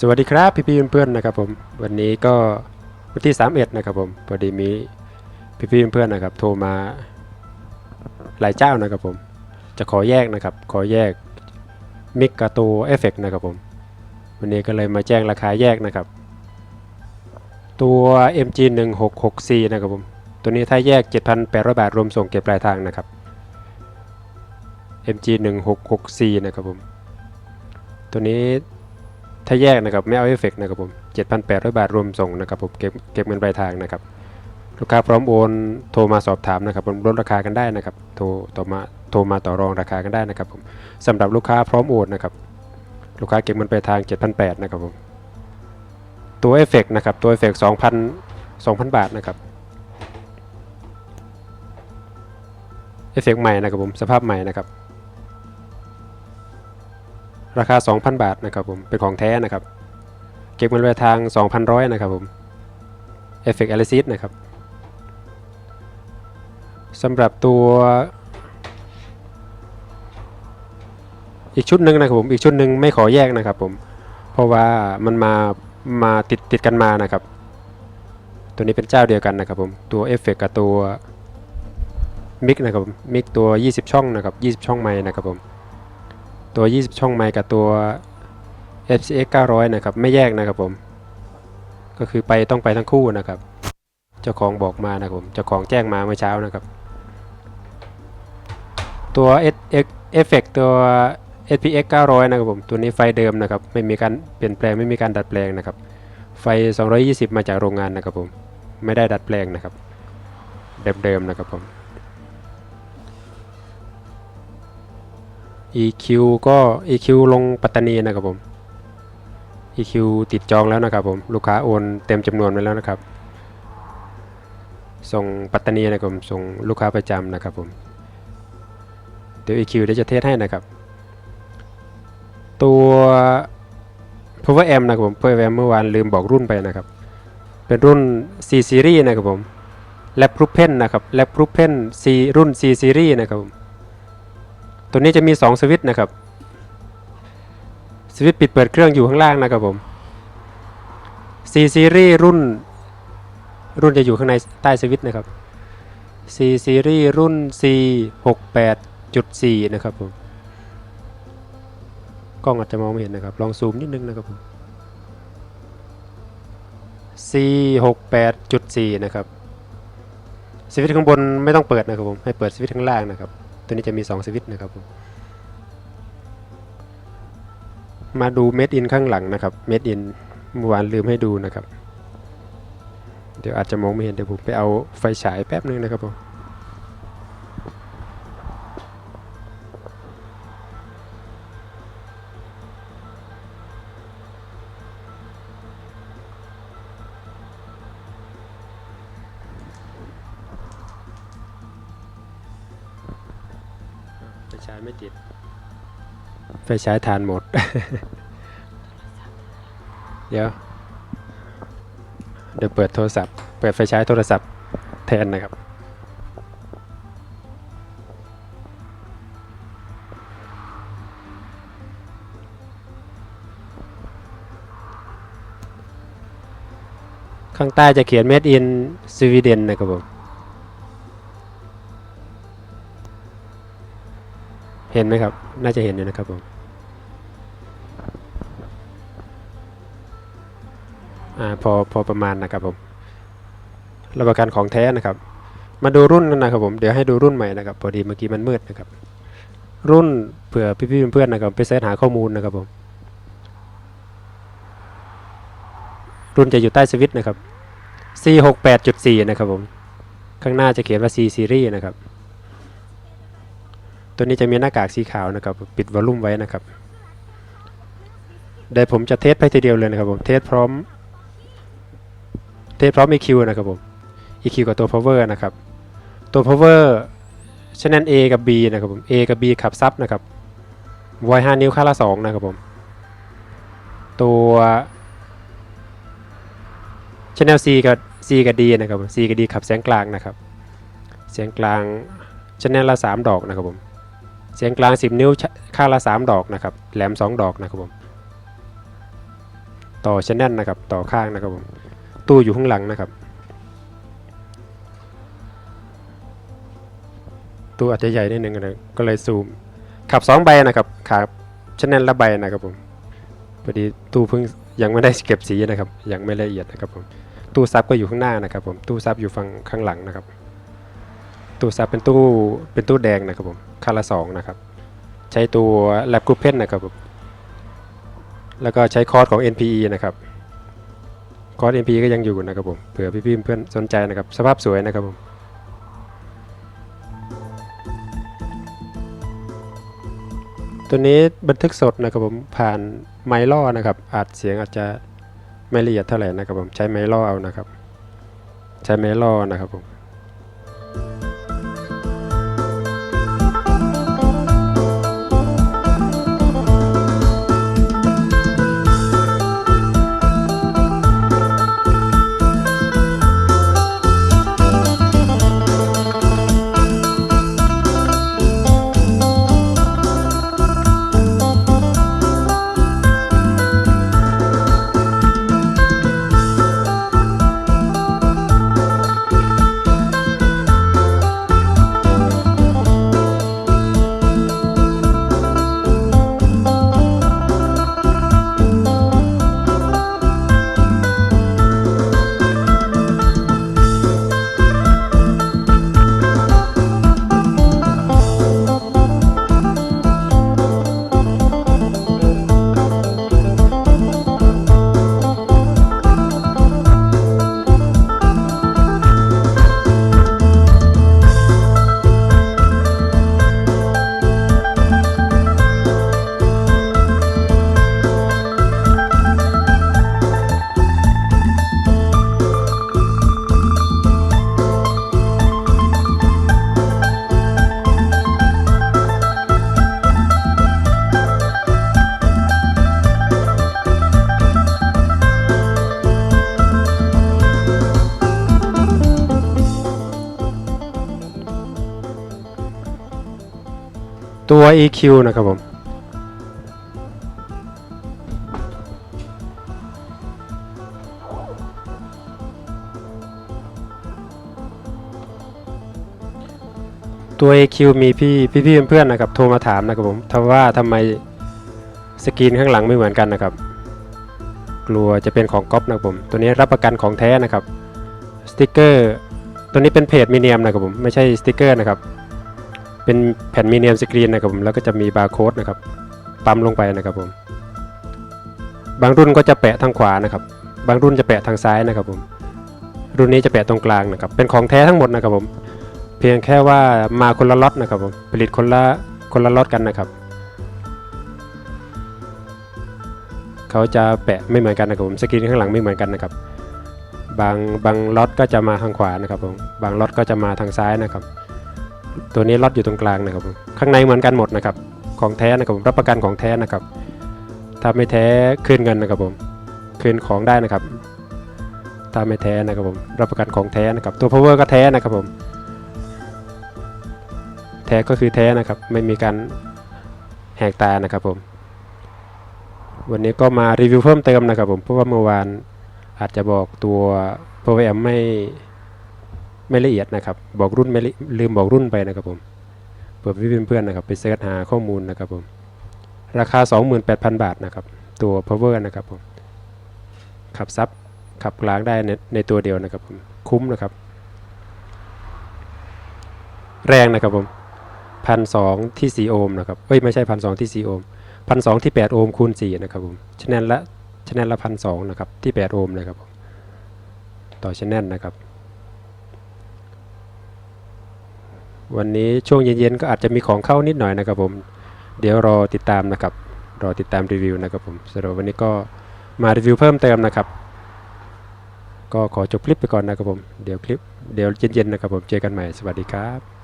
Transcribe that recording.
สวัสดีครับพี่พี่เพื่อนๆนะครับผมวันนี้ก็วันที่31นะครับผมพอดีมีพี่พี่เพื่อนๆนะครับโทรมาหลายเจ้านะครับผม จะขอแยกนะครับ ขอแยกมิกกาโตเอฟเฟกนะครับผม วันนี้ก็เลยมาแจ้งราคาแยกนะครับ ตัว MG 1 6 6 c นะครับผม ตัวนี้ถ้าแยก 7,800 บาทรวมส่งเก็บปลายทางนะครับ MG 1 6 6 c นะครับผม ตัวนี้ ถ้าแยกนะครับไม่เอาเอฟเฟกต์นะครับผม7,800 บาทรวมส่งนะครับผมเก็บเก็บเงินปลายทางนะครับลูกค้าพร้อมโอนโทรมาสอบถามนะครับผมลดราคากันได้นะครับโทรต่อมาโทรมาต่อรองราคากันได้นะครับผมสำหรับลูกค้าพร้อมโอนนะครับลูกค้าเก็บเงินปลายทาง 7,800นะครับผมตัวเอฟเฟกต์นะครับตัวเอฟเฟกต์2,000 2,000บาทนะครับเอฟเฟกต์ใหม่นะครับผมสภาพใหม่นะครับ ราคา 2,000 บาทนะครับผม เป็นของแท้นะครับ เก็บเงินปลายทาง 2,100 นะครับผม Effect a l y s i s นะครับสำหรับตัว อีกชุดหนึ่งนะครับผม อีกชุดหนึ่งไม่ขอแยกนะครับผม เพราะว่ามันมา มาติดติดกันมานะครับ ตัวนี้เป็นเจ้าเดียวกันนะครับผม ตัว Effect กับตัวมิกนะครับมมิกตัว 20 ช่องนะครับ 20 ช่องไม้นะครับผม ตัว 20 ช่องไมค์กับตัว FCX 900 นะครับ ไม่แยกนะครับผม ก็คือไปต้องไปทั้งคู่นะครับ เจ้าของบอกมานะครับผมเจ้าของแจ้งมาเมื่อเช้านะครับ ตัว SX Effect ตัว SPX 900 นะครับผม ตัวนี้ไฟเดิมนะครับ ไม่มีการเปลี่ยนแปลงไม่มีการดัดแปลงนะครับ ไฟ 220 มาจากโรงงานนะครับผม ไม่ได้ดัดแปลงนะครับ เดิมๆนะครับผม EQ ก็ EQ ลงปัตตานีนะครับผม EQ ติดจองแล้วนะครับผม ลูกค้าโอนเต็มจำนวนไปแล้วนะครับ ส่งปัตตานีนะครับผมส่งลูกค้าประจำนะครับผม เดี๋ยว EQ เดี๋ยวจะเทสให้นะครับ ตัว Power M นะครับผม Power M เมื่อวานลืมบอกรุ่นไปนะครับ เป็นรุ่น C Series นะครับผม Lab p r o p e n นะครับ Lab p r o p e n C รุ่น C Series นะครับผม ตัวนี้จะมี 2 สวิตช์นะครับ สวิตช์ปิดเปิดเครื่องอยู่ข้างล่างนะครับผม C series รุ่น รุ่นจะอยู่ข้างในใต้สวิตช์นะครับ C series รุ่น C 6 8 4 นะครับผมกล้องอาจจะมองไม่เห็นนะครับ ลองซูมนิดนึงนะครับผม C 6 8 4 นะครับ สวิตช์ข้างบนไม่ต้องเปิดนะครับผม ให้เปิดสวิตช์ข้างล่างนะครับ ตัวนี้จะมี 2 สวิตช์นะครับผมมาดูเม็ดอินข้างหลังนะครับเม็ดอินเมื่อวานลืมให้ดูนะครับ เดี๋ยวอาจจะมองไม่เห็นเดี๋ยวผมไปเอาไฟฉายแป๊บนึงนะครับผม ฉายไม่ติด ไฟฉายทานหมด เดี๋ยว เดี๋ยวเปิดโทรศัพท์ เปิดไฟฉายโทรศัพท์แทนนะครับ ข้างใต้จะเขียน made in Sweden นะครับผม เห็นไหมครับ น่าจะเห็นอยู่นะครับผมอ่าพอพอประมาณนะครับผมรับประกันของแท้นะครับ มาดูรุ่นกันนะครับผม เดี๋ยวให้ดูรุ่นใหม่นะครับ พอดีเมื่อกี้มันมืดนะครับ รุ่นเผื่อพี่ๆเพื่อนๆนะครับ ไปเสิร์ชหาข้อมูลนะครับผม รุ่นจะอยู่ใต้สวิตช์นะครับ C 6 8 4 นะครับผม ข้างหน้าจะเขียนว่า C series นะครับ ตัวนี้จะมีหน้ากากสีขาวนะครับ ปิดวอลลุ่มไว้นะครับเดี๋ยวผมจะเทสไปทีเดียวเลยนะครับผมเทสพร้อม เทสพร้อม EQ นะครับผม EQ กับตัว power นะครับ ตัว power ชแนล A กับ B นะครับผม A กับ B ขับซับนะครับไว5นิ้วค่าละ2นะครับผม ตัว channel C กับ C กับ D นะครับผม C กับ D ขับแสงกลางนะครับเสียงกลาง channel ละ3ดอกนะครับผม เสียงกลาง 10 นิ้วข้างละ 3 ดอกนะครับ แหลม 2 ดอกนะครับผม ต่อชแนลนะครับ ต่อข้างนะครับผม ตู้อยู่ข้างหลังนะครับ ตู้อาจจะใหญ่นิดนึงนะก็เลยซูม ขับสองใบนะครับขับชแนลละใบนะครับผม พอดีตู้เพิ่งยังไม่ได้เก็บสีนะครับ ยังไม่ละเอียดนะครับผม ตู้ซับก็อยู่ข้างหน้านะครับผม ตู้ซับอยู่ฝั่งข้างหลังนะครับ ตู้ซับเป็นตู้ เป็นตู้แดงนะครับผม คันละสองนะครับ ใช้ตัวแลบกรุ๊ปเพนนะครับผมแล้วก็ใช้คอร์สของ NPE นะครับ คอร์ส NPE ก็ยังอยู่นะครับผม เผื่อพี่ๆเพื่อนสนใจนะครับ สภาพสวยนะครับผมตัวนี้บันทึกสดนะครับผมผ่านไมค์ล่อนะครับอาจเสียงอาจจะไม่ละเอียดเท่าไหร่นะครับผมใช้ไมค์ล่อเอานะครับ ใช้ไมค์ล่อนะครับผม ตัว EQ นะครับผม ตัว EQ มีพี่พี่พี่เพื่อนๆนะครับโทรมาถามนะครับผมทว่าทำไมสกรีนข้างหลังไม่เหมือนกันนะครับ กลัวจะเป็นของก๊อปนะครับผม ตัวนี้รับประกันของแท้นะครับสติกเกอร์ ตัวนี้เป็นเพจมีเนียมนะครับผม ไม่ใช่สติกเกอร์นะครับ เป็นแผ่นมีเนียมสกรีนนะครับผมแล้วก็จะมีบาร์โค้ดนะครับปั๊มลงไปนะครับผมบางรุ่นก็จะแปะทางขวานะครับ บางรุ่นจะแปะทางซ้ายนะครับผมรุ่นนี้จะแปะตรงกลางนะครับ เป็นของแท้ทั้งหมดนะครับผม เพียงแค่ว่ามาคนละล็อตนะครับผมผลิตคนละคนละล็อตกันนะครับ เขาจะแปะไม่เหมือนกันนะครับผมสกรีนข้างหลังไม่เหมือนกันนะครับ บางบางล็อตก็จะมาทางขวานะครับผมบางล็อตก็จะมาทางซ้ายนะครับ ตัวนี้ล็อตอยู่ตรงกลางนะครับผมข้างในเหมือนกันหมดนะครับ ของแท้นะครับผม รับประกันของแท้นะครับ ถ้าไม่แท้คืนเงินนะครับผม คืนของได้นะครับ ถ้าไม่แท้นะครับผม รับประกันของแท้นะครับ ตัว power ก็แท้นะครับผม แท้ก็คือแท้นะครับ ไม่มีการแหกตานะครับผม วันนี้ก็มารีวิวเพิ่มเติมนะครับผม เพราะว่าเมื่อวานอาจจะบอกตัว power amp ไม่ ไม่ละเอียดนะครับ บอกรุ่นไม่ลืมบอกรุ่นไปนะครับผมเผื่อพี่เพื่อนๆนะครับไปเสิร์ชหาข้อมูลนะครับผมราคา 28,000 บาทนะครับ ตัว power นะครับผมขับซับขับกลางได้ในในตัวเดียวนะครับผมคุ้มนะครับ แรงนะครับผมพันสองที่สี่โอห์มนะครับเอ้ยไม่ใช่พันสองที่สี่โอห์มพันสองที่แปดโอห์มคูณสี่นะครับผมชแนลละชแนลละพันสองนะครับที่แปดโอห์มนะครับผมต่อชแนลนะครับ วันนี้ช่วงเย็นๆก็อาจจะมีของเข้านิดหน่อยนะครับผม เดี๋ยวรอติดตามนะครับ รอติดตามรีวิวนะครับผมสำหรับวันนี้ก็มารีวิวเพิ่มเติมนะครับ ก็ขอจบคลิปไปก่อนนะครับผม เดี๋ยวคลิป เดี๋ยวเย็นๆนะครับผม เจอกันใหม่ สวัสดีครับ